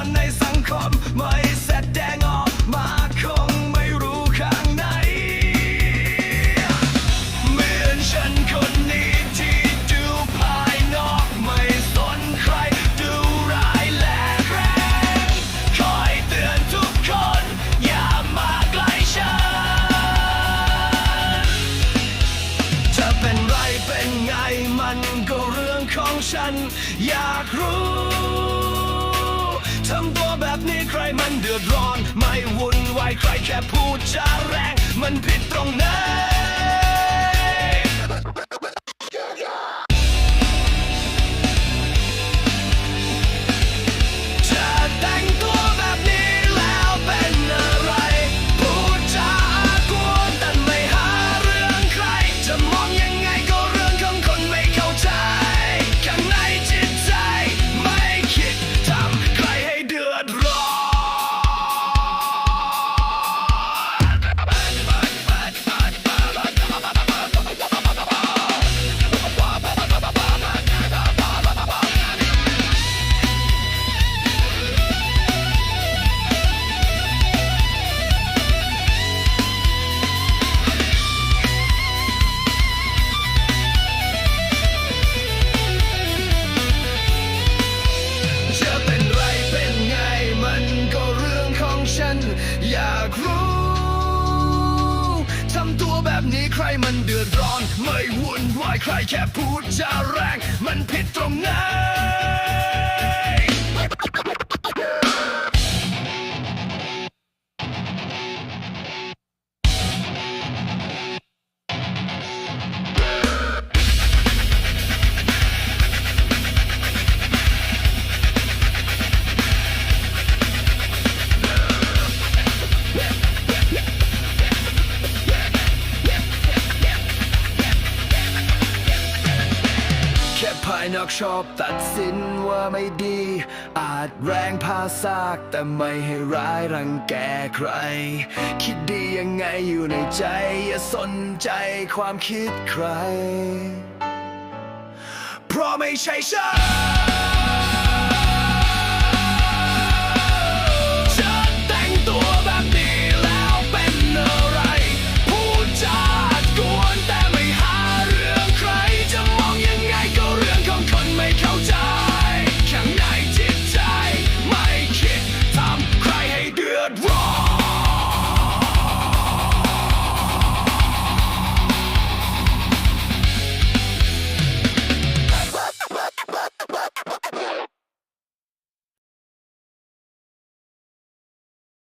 คนในสังคมไม่แดงออกมาคงไม่รู้ข้างในเหมือนฉันคนนี้ที่ดูภายนอกไม่สนใครดูร้ายและแรงคอยเตือนทุกคน อย่ามาใกล้ฉันจะเป็นไรเป็นไงมันก็เรื่องของฉัน อยากรู้ ทำตัวแบบนี้ใครมันเดือดร้อน ไม่วุ่นวายใครแค่พูดจาแรง มันผิดตรงไหนากรู้ทำตัวแบบนี้ใครมันเดือดร้อน ไม่วุ่นวายใครแค่พูดจาแรง มันผิดตรงไหน นอกชอบตัดสินว่าไม่ดี อาจแรงพาซากแต่ไม่ให้ร้ายรังแกใคร คิดดียังไงอยู่ในใจ อย่าสนใจความคิดใคร เพราะไม่ใช่ฉัน